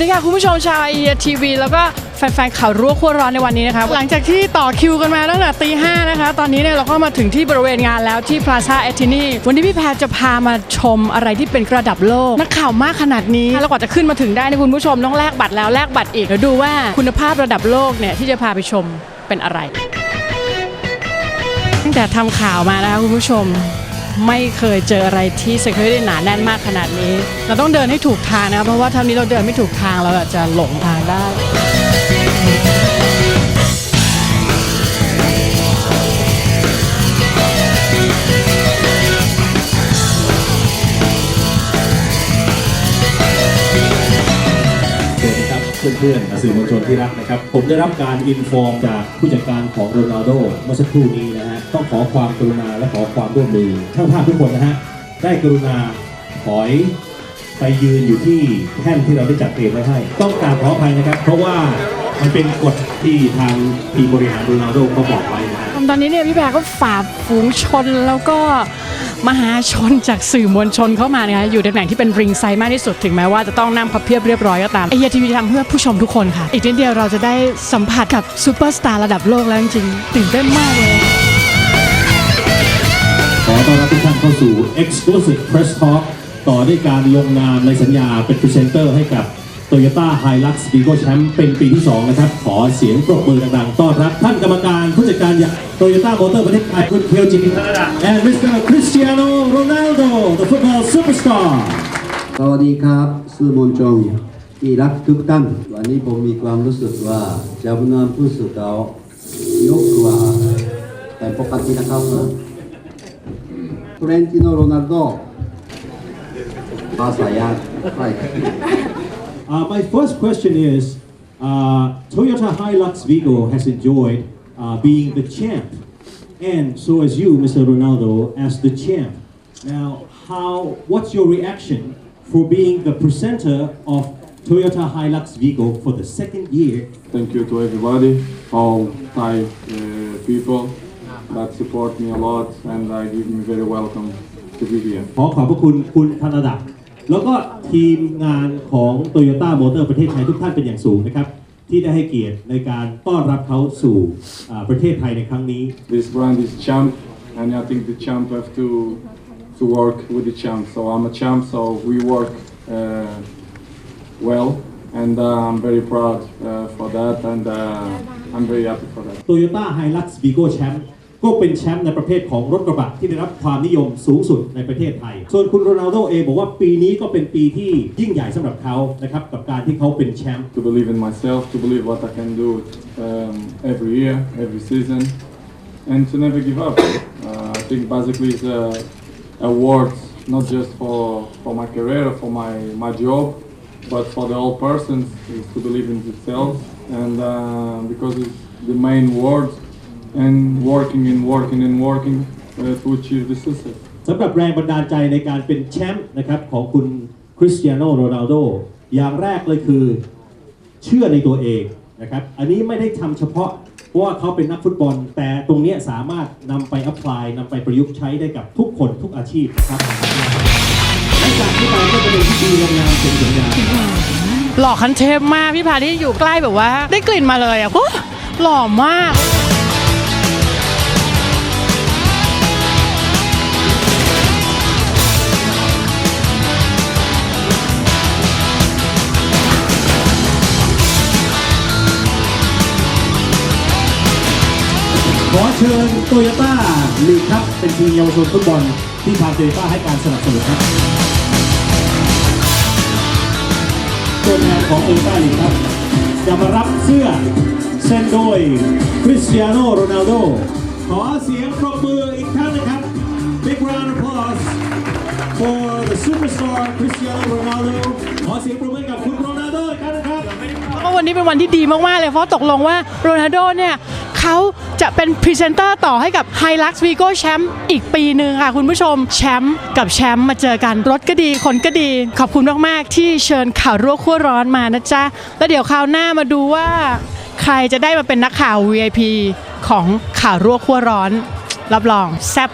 สดีค่ะ คุณผู้ชมชาวไอทีวีแล้วก็แฟนๆข่าวรั่วขั้วร้อนในวันนี้นะคะหลังจากที่ต่อคิวกันมาตั้งแต่ตีห้านะคะ ตอนนี้เนี่ยเราก็มาถึงที่บริเวณงานแล้วที่ Plaza e t i n i วันนี้พี่แพรจะพามาชมอะไรที่เป็นระดับโลก นักข่าวมากขนาดนี้แล้วกว่าจะขึ้นมาถึงได้นะคุณผู้ชมต้องแลกบัตรแล้วแลกบัตรอีกเดี๋ยวดูว่าคุณภาพระดับโลกเนี่ยที่จะพาไปชมเป็นอะไร ตั้งแต่ทำข่าวมานะคะคุณผู้ชม ไม่เคยเจออะไรที่ security หนาแน่นมากขนาดนี้ เราต้องเดินให้ถูกทางนะเพราะว่าถ้านี้เราเดินไม่ถูกทางเราอาจจะหลงทางได้สวัสดีครับเพื่อนๆสื่อมวลชนที่รักนะครับ ผมได้รับการอินฟอร์มจากผู้จัดการของโรนัลโดเมื่อสักครู่นี้นะ ต้องขอความกรุณาและขอความร่วมมือช่างภาพทุกคนนะฮะได้กรุณาถอยไปยืนอยู่ที่แท่นที่เราได้จัดเตรียมไว้ให้ ต้องกราบขออภัยนะครับ เพราะว่ามันเป็นกฎที่ทางทีมบริหารโรนัลโดเขาบอกไว้นะฮะตอนนี้เนี่ยพี่แพรก็ฝ่าฝูงชนแล้วก็มหาชนจากสื่อมวลชนเข้ามานะคะอยู่ในตำแหน่งที่เป็นริงไซด์มากที่สุดถึงแม้ว่าจะต้องนั่งพับเพียบเรียบร้อยก็ตามไอเยทีวีทำเพื่อผู้ชมทุกคนค่ะ อีกนิดเดียวเราจะได้สัมผัสกับซูเปอร์สตาร์ระดับโลกแล้วจริงๆตื่นเต้นมากเลย ต้อนรับทุกท่านเข้าสู่ Exclusive Press Talk ต่อด้วยการลงนามในสัญญาเป็นพรีเซนเตอร์ให้กับ Toyota Hilux Vigo Champ เป็นปีที่ 2 นะครับ ขอเสียงปรบมือดังๆ ต้อนรับท่านกรรมการผู้จัดการอย่าง Toyota Motor ประเทศไทยคุณเพียวจิมิน and Mr. Cristiano Ronaldo the football superstar สวัสดีครับสื่อมวลชนที่รักทุกท่านวันนี้ผมมีความรู้สึกว่าเจ้าพนักผู้สื่อข่าวยกกว่าแต่ปกตินะครับ Florentino Ronaldo. Uh, my first question is, uh, Toyota Hilux Vigo has enjoyed uh, being the champ, and so as you, Mr. Ronaldo, as the champ. Now, how? What's your reaction for being the presenter of Toyota Hilux Vigo for the second year? Thank you to everybody, all Thai uh, people that support me a lot and I give me very welcome to be here. ขอขอบพระคุณคุณธนดักแล้วก็ทีมงานของ Toyota Motor ประเทศไทยทุกท่านเป็นอย่างสูงนะครับ ที่ได้ให้เกียรติในการต้อนรับเขาสู่อ่าประเทศไทยในครั้งนี้ This brand is champ and I think the champ have to to work with the champ. So I'm a champ, so we work uh, well and uh, I'm very proud uh, for that and uh, I'm very happy for that. Toyota Hilux Vigo Champ ก็เป็นแชมป์ในประเภทของรถกระบะที่ได้รับความนิยมสูงสุดในประเทศไทย ส่วนคุณโรนัลโดเองบอกว่าปีนี้ก็เป็นปีที่ยิ่งใหญ่สำหรับเขานะครับกับการที่เขาเป็นแชมป์ To believe in myself, to believe what I can do um, every year, every season, and to never give up. Uh, I think basically it's a award not just for, for my career, for my, my job, but for the whole person is to believe in themselves and uh, because it's the main word and working and working and working uh, to achieve the success. สำหรับแรงบันดาลใจในการเป็นแชมป์นะครับของคุณคริสเตียโนโรนัลโดอย่างแรกเลยคือเชื่อในตัวเองนะครับอันนี้ไม่ได้ทำเฉพาะเพราะว่าเขาเป็นนักฟุตบอล แต่ตรงเนี้ยสามารถนำไปอัพพลายนำไปประยุกต์ใช้ได้กับทุกคนทุกอาชีพนะครับหลังจากที่ไปก็จะเป็นพิธีลงนามเซ็นสัญญาหล่อคันเทพมากพี่พาที่อยู่ใกล้แบบว่า ได้กลิ่นมาเลยอะโอ้หล่อมาก ขอเชิญโตโยต้าลีกครับ เป็นทีมเยาวชนฟุตบอลที่ทางโตโยต้าให้การสนับสนุนครับตัวแทนของโตโยต้าลีกครับ จะมารับเสื้อเซ็นโดยคริสเตียโนโรนัลโด ขอเสียงปรบมืออีกครั้งนะครับ Big round of applause for the superstar Cristiano Ronaldo ขอเสียงปรบมือกับคุณโรนัลโดกครั้งนะครับแล้วก็วันนี้เป็นวันที่ดีมาก ๆ เลย เพราะตกลงว่าโรนัลโดเนี่ย เขาจะเป็นพรีเซนเตอร์ต่อให้กับ Hilux Vigo Champ อีกปีหนึ่งค่ะคุณผู้ชมแชมป์กับแชมป์มาเจอกันรถก็ดีคนก็ดี ขอบคุณมากๆที่เชิญข่าวรั่วขั้วร้อนมานะจ๊ะ แล้วเดี๋ยวคราวหน้ามาดูว่า ใครจะได้มาเป็นนักข่าว VIP ของข่าวรั่วขั้วร้อน รับรองแซ่บ